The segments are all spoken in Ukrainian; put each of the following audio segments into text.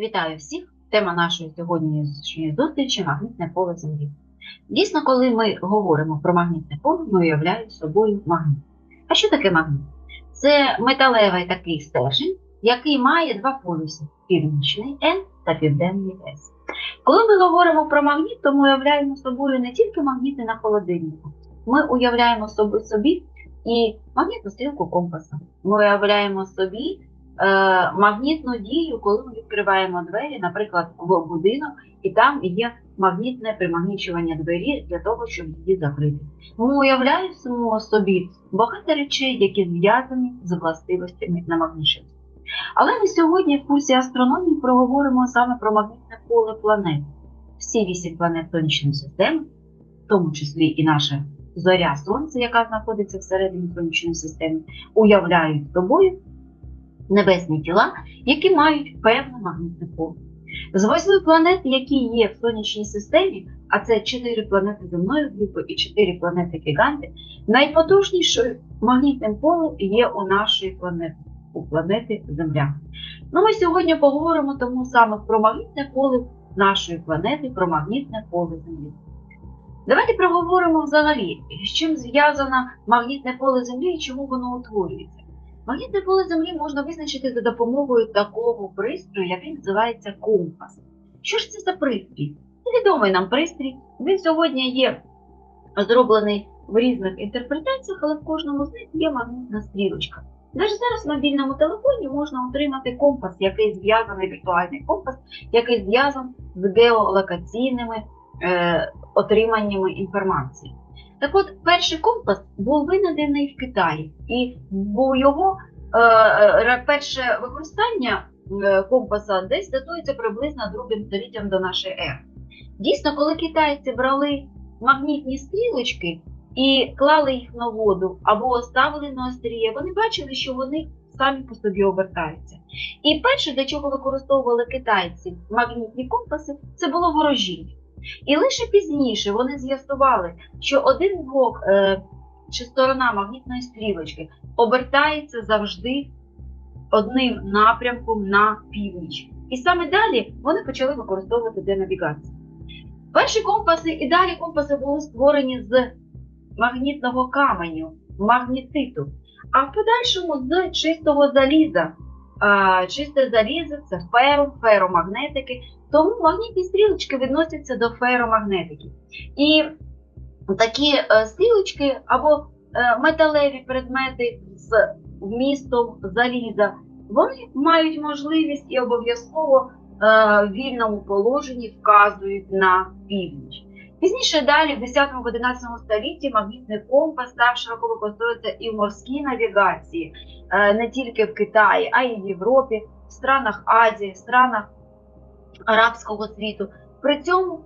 Вітаю всіх! Тема нашої сьогоднішньої зустрічі магнітне поле Землі. Дійсно, коли ми говоримо про магнітне поле, ми уявляємо собою магніт. А що таке магніт? Це металевий такий стержень, який має два полюси північний N та південний S. Коли ми говоримо про магніт, то ми уявляємо собою не тільки магніти на холодильнику, ми уявляємо собі, собі і магнітну стрілку компаса. Ми уявляємо собі магнітну дію, коли ми відкриваємо двері, наприклад, в будинок, і там є магнітне примагнічування двері для того, щоб її закрити. Ми уявляємо собі багато речей, які зв'язані з властивостями намагнічення. Але ми сьогодні в курсі астрономії проговоримо саме про магнітне поле планет. Всі вісім планет сонячної системи, в тому числі і наша зоря Сонце, яка знаходиться всередині сонячної системи, уявляють собою небесні тіла, які мають певне магнітне поле. З восьми планет, які є в сонячній системі, а це чотири планети земної групи і чотири планети гіганти, найпотужнішим магнітним полем є у нашої планети, у планети Земля. Ну, ми сьогодні поговоримо тому саме про магнітне поле нашої планети, про магнітне поле Землі. Давайте проговоримо взагалі, з чим зв'язано магнітне поле Землі і чому воно утворюється. Магнітне поле Землі можна визначити за допомогою такого пристрою, який називається компас. Що ж це за пристрій? Це відомий нам пристрій. Він сьогодні є зроблений в різних інтерпретаціях, але в кожному з них є магнітна стрілочка. Навіть зараз в мобільному телефоні можна отримати компас, який зв'язаний віртуальний компас, який зв'язаний з геолокаційними е, отриманнями інформації. Так от, перший компас був винайдений в Китаї, і бо його е, е, перше використання е, компаса десь датується приблизно другим століттям до нашої ери. Дійсно, коли китайці брали магнітні стрілочки і клали їх на воду або ставили на остріє, вони бачили, що вони самі по собі обертаються. І перше, для чого використовували китайці магнітні компаси, це було ворожіння. І лише пізніше вони з'ясували, що один бок е, чи сторона магнітної стрілочки обертається завжди одним напрямком на північ. І саме далі вони почали використовувати для навігації. Перші компаси і далі компаси були створені з магнітного каменю, магнітиту, а в подальшому з чистого заліза. Чисте залізо це ферум, феромагнетики, тому магнітні стрілочки відносяться до феромагнетиків. І такі е, стрілочки або е, металеві предмети з вмістом заліза, вони мають можливість і обов'язково е, в вільному положенні вказують на північ. Пізніше далі, в 10-11 столітті, магнітний компас став широко використовуватися і в морській навігації, не тільки в Китаї, а й в Європі, в странах Азії, в странах арабського світу, при цьому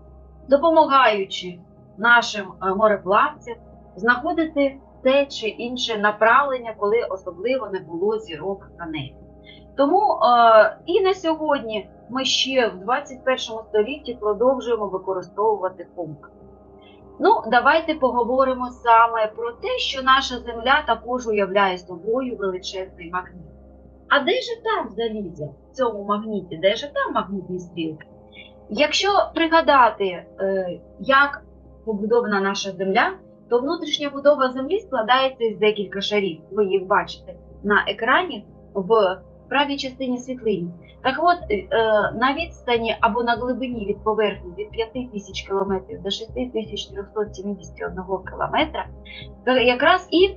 допомагаючи нашим мореплавцям знаходити те чи інше направлення, коли особливо не було зірок на небі. Тому е, і на сьогодні ми ще в 21 столітті продовжуємо використовувати компас. Ну, давайте поговоримо саме про те, що наша Земля також уявляє собою величезний магніт. А де ж там залізо в цьому магніті? Де ж там магнітні стрілки? Якщо пригадати, е, як побудована наша Земля, то внутрішня будова Землі складається із декілька шарів. Ви їх бачите на екрані в правій частині світлині. Так от, е, на відстані або на глибині від поверхні від 5000 км до 6371 км якраз і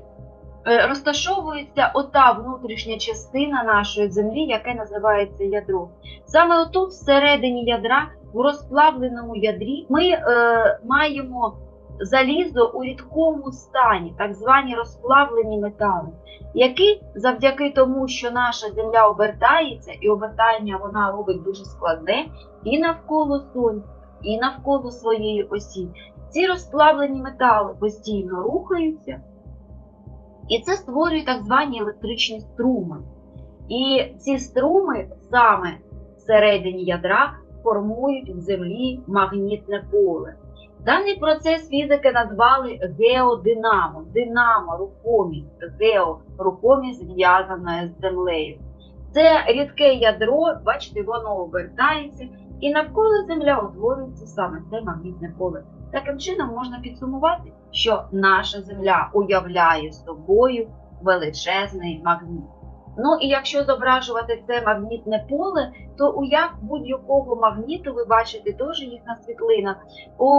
е, розташовується ота внутрішня частина нашої землі, яке називається ядро. Саме отут, всередині ядра, у розплавленому ядрі, ми е, маємо залізо у рідкому стані, так звані розплавлені метали, які завдяки тому, що наша земля обертається, і обертання вона робить дуже складне і навколо сонця, і навколо своєї осі. Ці розплавлені метали постійно рухаються, і це створює так звані електричні струми. І ці струми саме всередині ядра формують в землі магнітне поле. Даний процес фізики назвали геодинамо, динамо, рухомість, гео, рухомість зв'язана з землею. Це рідке ядро, бачите, воно обертається, і навколо Земля утворюється саме це магнітне поле. Таким чином можна підсумувати, що наша Земля уявляє собою величезний магніт. Ну і якщо зображувати це магнітне поле, то у як будь-якого магніту ви бачите теж їх на світлинах. У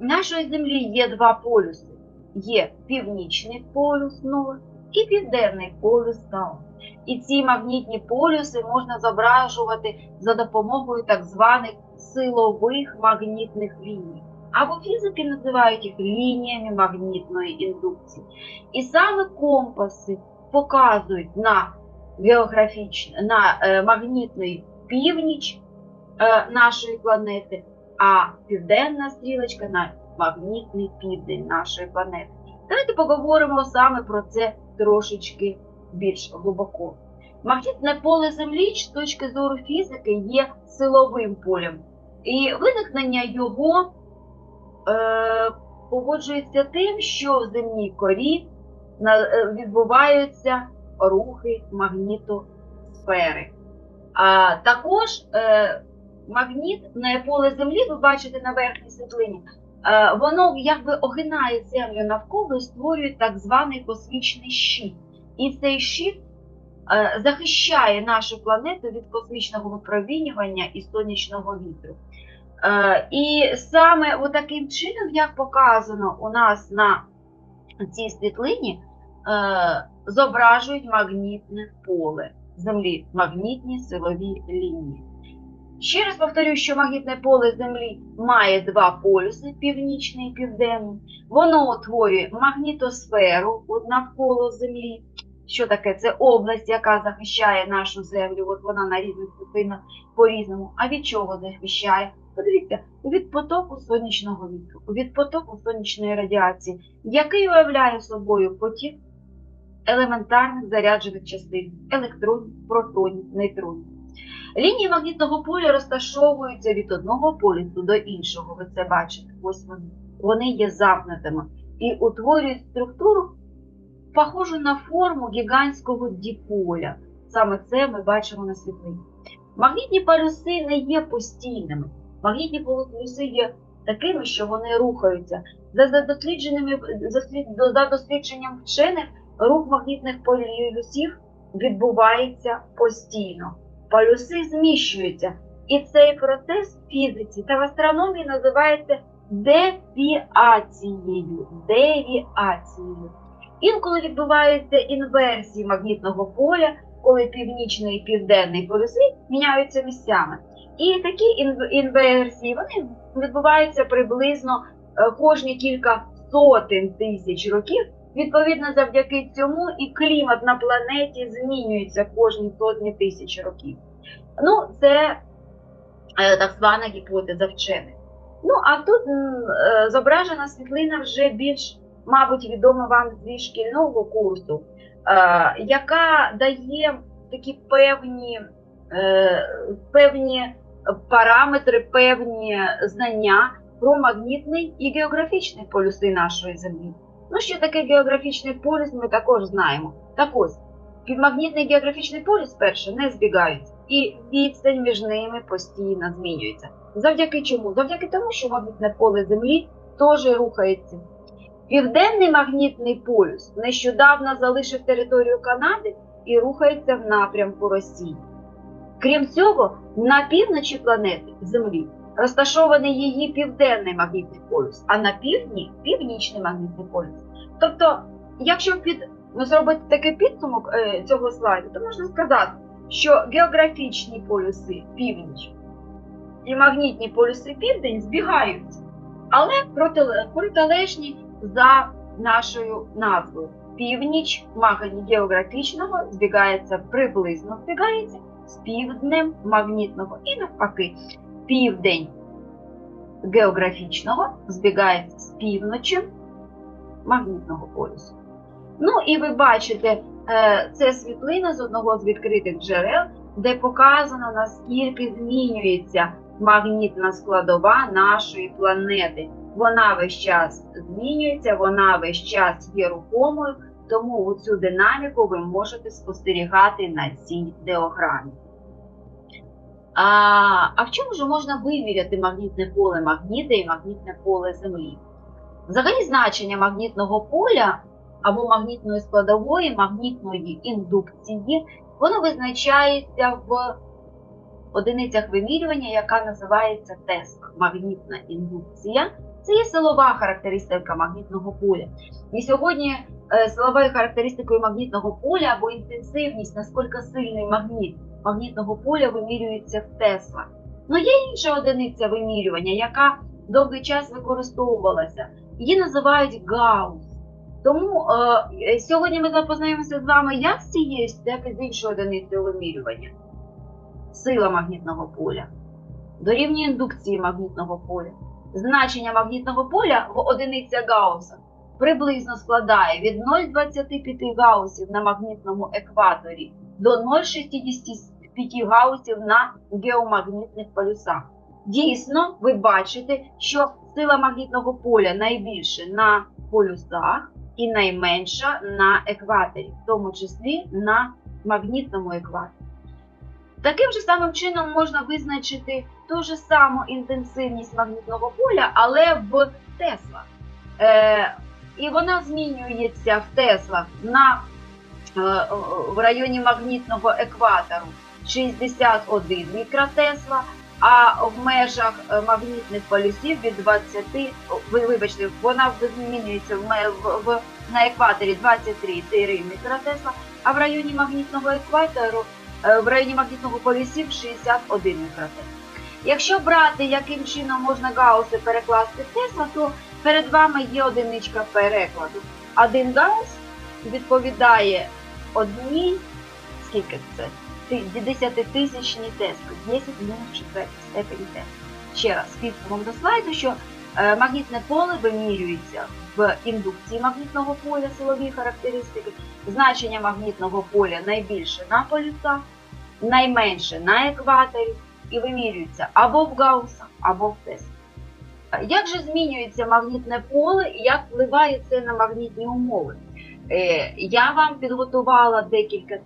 нашої землі є два полюси: є північний полюс Норд і південний полюс Саут. І ці магнітні полюси можна зображувати за допомогою так званих силових магнітних ліній. Або фізики називають їх лініями магнітної індукції. І саме компаси показують на географічно, на е, магнітний північ е, нашої планети, а південна стрілочка на магнітний південь нашої планети. Давайте поговоримо саме про це трошечки більш глибоко. Магнітне поле Землі з точки зору фізики є силовим полем, і виникнення його е, погоджується тим, що в земній корі відбуваються рухи магнітосфери. А також е, магнітне поле Землі, ви бачите на верхній світлині, е, воно якби огинає землю навколо і створює так званий космічний щит. І цей щит е, захищає нашу планету від космічного випромінювання і сонячного вітру. Е, І саме таким чином, як показано у нас на цій світлині, е, зображують магнітне поле Землі, магнітні силові лінії. Ще раз повторю, що магнітне поле Землі має два полюси північний і південний. Воно утворює магнітосферу навколо Землі. Що таке? Це область, яка захищає нашу землю. От вона на різних світлинах по-різному. А від чого захищає? Подивіться, від потоку сонячного вітру, від потоку сонячної радіації, який уявляє собою потік елементарних заряджених частин електронів, протонів, нейтронів. Лінії магнітного поля розташовуються від одного полюсу до іншого. Ви це бачите. Ось вони. Вони є замкнутими і утворюють структуру, похожу на форму гігантського діполя. Саме це ми бачимо на світлині. Магнітні полюси не є постійними. Магнітні полюси є такими, що вони рухаються. За дослідженням вчених, рух магнітних полюсів відбувається постійно. Полюси зміщуються. І цей процес в фізиці та в астрономії називається девіацією. Девіацією. Інколи відбуваються інверсії магнітного поля, коли північний і південний полюси міняються місцями. І такі інверсії вони відбуваються приблизно е, кожні кілька сотень тисяч років. Відповідно, завдяки цьому і клімат на планеті змінюється кожні сотні тисяч років. Ну, це е, так звана гіпотеза вчених. Ну, а тут е, зображена світлина вже більш, мабуть, відома вам зі шкільного курсу, е, яка дає такі певні, певні параметри, певні знання про магнітний і географічний полюси нашої Землі. Ну, що таке географічний полюс, ми також знаємо. Так ось, підмагнітний географічний полюс перше не збігаються, і відстань між ними постійно змінюється. Завдяки чому? Завдяки тому, що магнітне поле Землі теж рухається. Південний магнітний полюс нещодавно залишив територію Канади і рухається в напрямку Росії. Крім цього, на півночі планети Землі розташований її південний магнітний полюс, а на півдні північний магнітний полюс. Тобто, якщо під ну, зробити такий підсумок е, цього слайду, то можна сказати, що географічні полюси північ і магнітні полюси південь збігаються, але протилежні за нашою назвою. Північ географічного збігається приблизно збігається з півднем магнітного і навпаки південь географічного збігається з півночі магнітного полюсу. Ну і ви бачите, е, це світлина з одного з відкритих джерел, де показано, наскільки змінюється магнітна складова нашої планети. Вона весь час змінюється, вона весь час є рухомою, Тому цю динаміку ви можете спостерігати на цій діаграмі. А, а в чому ж можна виміряти магнітне поле магніта і магнітне поле Землі? Взагалі значення магнітного поля або магнітної складової, магнітної індукції, воно визначається в одиницях вимірювання, яка називається Тесла. Магнітна індукція це є силова характеристика магнітного поля. І сьогодні е, силовою характеристикою магнітного поля або інтенсивність, наскільки сильний магніт магнітного поля вимірюється в Тесла. Ну є інша одиниця вимірювання, яка довгий час використовувалася. Її називають Гаус. Тому е, сьогодні ми запознаємося з вами як з цією, так і з іншою одиницею вимірювання. Сила магнітного поля дорівнює індукції магнітного поля. Значення магнітного поля в одиниця Гауса приблизно складає від 0,25 гаусів на магнітному екваторі до 0,65 гаусів на геомагнітних полюсах. Дійсно, ви бачите, що сила магнітного поля найбільше на полюсах і найменша на екваторі, в тому числі на магнітному екваторі. Таким же самим чином можна визначити ту ж саму інтенсивність магнітного поля, але в Теслах. Е, і вона змінюється в Теслах на, е, в районі магнітного екватору 61 мікротесла, а в межах е, магнітних полюсів від 20, ви, вибачте, вона змінюється в, в, на екваторі 23,3 мікротесла, а в районі магнітного екватору в районі магнітного полюсів 61 мікротесла. Якщо брати, яким чином можна гауси перекласти в Тесла, то перед вами є одиничка перекладу. Один гаус відповідає одній, скільки це? 10 тисячні Тесли, 10 мінус 4 степені Тесла. Ще раз, підсумом до слайду, що е, магнітне поле вимірюється в індукції магнітного поля, силові характеристики, значення магнітного поля найбільше на полюсах, найменше на екваторі і вимірюється або в гаусах, або в Теслах. Як же змінюється магнітне поле і як впливає це на магнітні умови? Е, Я вам підготувала декілька е,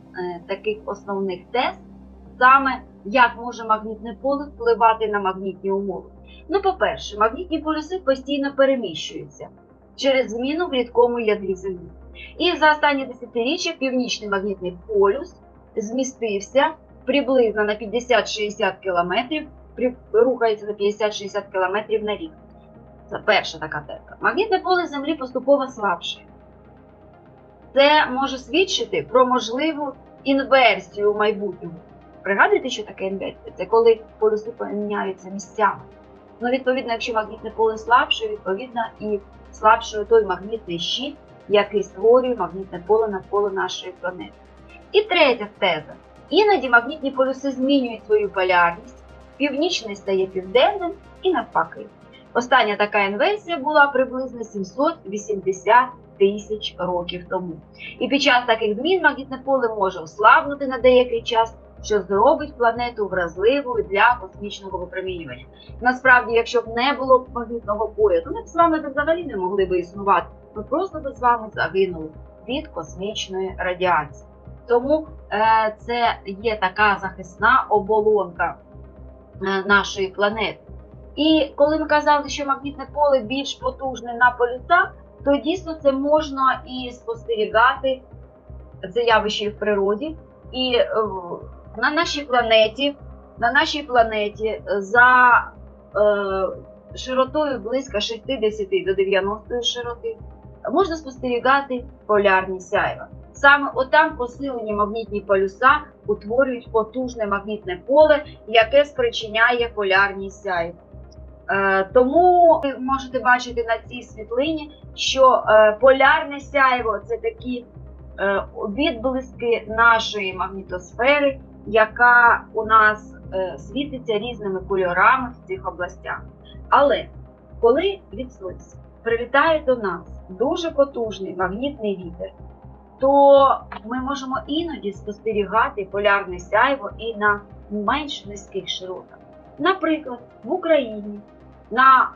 таких основних тест, саме як може магнітне поле впливати на магнітні умови. Ну, по-перше, магнітні полюси постійно переміщуються через зміну в рідкому ядрі Землі. І за останні десятиріччя північний магнітний полюс змістився приблизно на 50-60 км, рухається на 50-60 км на рік. Це перша така теза. Магнітне поле Землі поступово слабше. Це може свідчити про можливу інверсію в майбутньому. Пригадуєте, що таке інверсія? Це коли полюси поміняються місцями. Ну, відповідно, якщо магнітне поле слабше, відповідно, і слабшою той магнітний щит, який створює магнітне поле навколо нашої планети. І третя теза. Іноді магнітні полюси змінюють свою полярність, північний стає південним і навпаки. Остання така інверсія була приблизно 780 тисяч років тому. І під час таких змін магнітне поле може ослабнути на деякий час, що зробить планету вразливою для космічного випромінювання. Насправді, якщо б не було магнітного поля, то ми б з вами взагалі не могли би існувати. Ми просто б з вами загинули від космічної радіації. Тому е, це є така захисна оболонка е, нашої планети. І коли ми казали, що магнітне поле більш потужне на полюсах, то дійсно це можна і спостерігати, це явище в природі. І е, на нашій планеті, на нашій планеті за е, широтою близько 60 до 90 широти можна спостерігати полярні сяйва. Саме отам посилені магнітні полюса утворюють потужне магнітне поле, яке спричиняє полярні сяйва. Е, тому ви можете бачити на цій світлині, що е, полярне сяйво це такі е, відблиски нашої магнітосфери, яка у нас світиться різними кольорами в цих областях. Але коли від сонця прилітає до нас дуже потужний магнітний вітер, то ми можемо іноді спостерігати полярне сяйво і на менш низьких широтах. Наприклад, в Україні на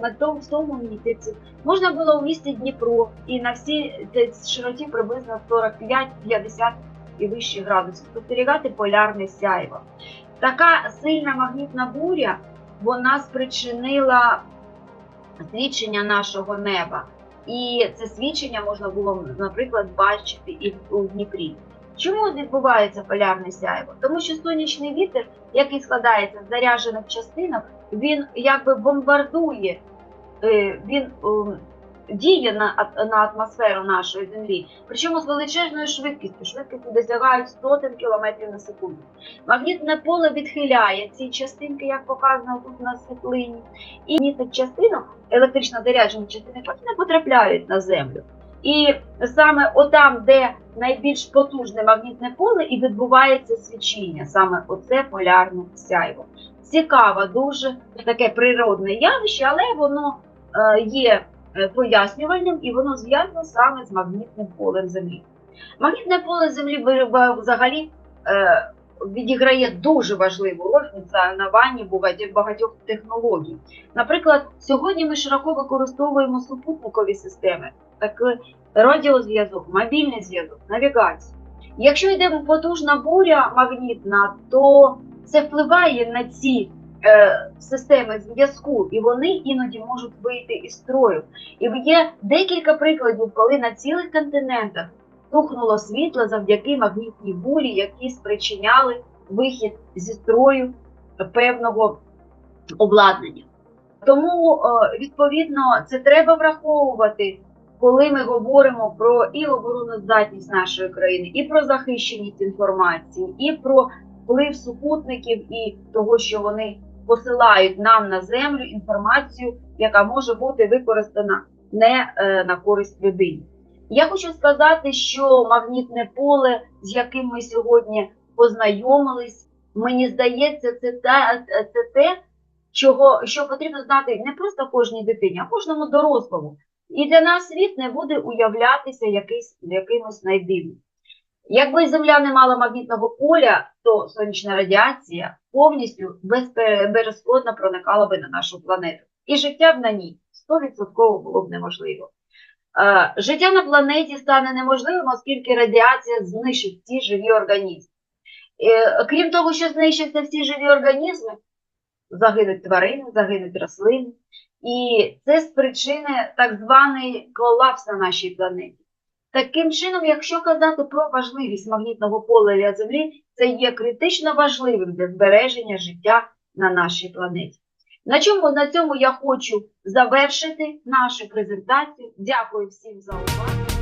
на тому, в тому місяці можна було у місті Дніпро і на всій широті приблизно 45-50 і вище градусів спостерігати полярне сяйво. Така сильна магнітна буря вона спричинила свідчення нашого неба. І це свідчення можна було, наприклад, бачити і у Дніпрі. Чому відбувається полярне сяйво? Тому що сонячний вітер, який складається з заряджених частинок, він якби бомбардує, е, він ем, діє на, на атмосферу нашої землі, причому з величезною швидкістю. Швидкості досягають сотень кілометрів на секунду. Магнітне поле відхиляє ці частинки, як показано тут на світлині, і містить частинок електрично заряджених частинок, не потрапляють на землю. І саме отам, де найбільш потужне магнітне поле, і відбувається свічіння, саме оце полярне сяйво. Цікаве, дуже таке природне явище, але воно е, є е, пояснювальним і воно зв'язано саме з магнітним полем Землі. Магнітне поле Землі взагалі е, відіграє дуже важливу роль в функціонуванні багатьох- технологій. Наприклад, сьогодні ми широко використовуємо супутникові системи, так радіозв'язок, мобільний зв'язок, навігацію. Якщо йде потужна буря магнітна, то це впливає на ці е, системи зв'язку, і вони іноді можуть вийти із строю. І є декілька прикладів, коли на цілих континентах тухнуло світло завдяки магнітній бурі, які спричиняли вихід зі строю певного обладнання. Тому, е, відповідно, це треба враховувати, коли ми говоримо про і обороноздатність нашої країни, і про захищеність інформації, і про вплив супутників і того, що вони посилають нам на землю інформацію, яка може бути використана не е, на користь людині. Я хочу сказати, що магнітне поле, з яким ми сьогодні познайомились, мені здається, це те, це те чого, що потрібно знати не просто кожній дитині, а кожному дорослому. І для нас світ не буде уявлятися якийсь, якимось найдивним. Якби Земля не мала магнітного поля, то сонячна радіація повністю безпе- безперешкодно проникала би на нашу планету. І життя б на ній 100% було б неможливо. Е, Життя на планеті стане неможливим, оскільки радіація знищить всі живі організми. Е, Крім того, що знищаться всі живі організми, загинуть тварини, загинуть рослини. І це спричине так званий колапс на нашій планеті. Таким чином, якщо казати про важливість магнітного поля для Землі, це є критично важливим для збереження життя на нашій планеті. На чому на цьому я хочу завершити нашу презентацію. Дякую всім за увагу.